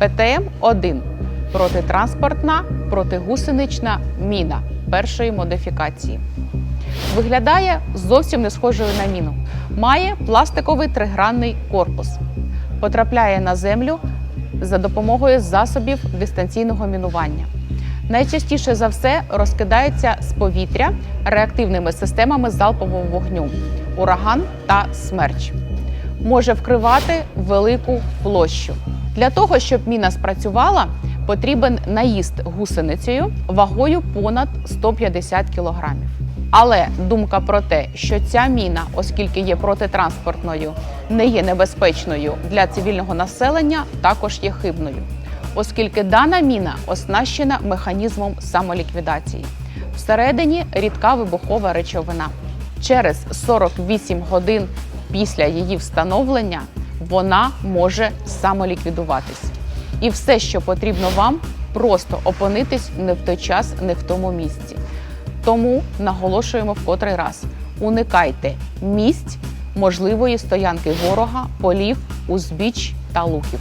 ПТМ-1 протитранспортна протигусенична міна першої модифікації. Виглядає зовсім не схожою на міну. Має пластиковий тригранний корпус. Потрапляє на землю за допомогою засобів дистанційного мінування. Найчастіше за все розкидається з повітря реактивними системами залпового вогню ураган та смерч. Може вкривати велику площу. Для того, щоб міна спрацювала, потрібен наїзд гусеницею вагою понад 150 кілограмів. Але думка про те, що ця міна, оскільки є протитранспортною, не є небезпечною для цивільного населення, також є хибною, оскільки дана міна оснащена механізмом самоліквідації. Всередині рідка вибухова речовина. Через 48 годин після її встановлення вона може самоліквідуватись. І все, що потрібно вам, просто опинитись не в той час, не в тому місці. Тому наголошуємо в котрий раз: уникайте місць можливої стоянки ворога, полів, узбіч та луків.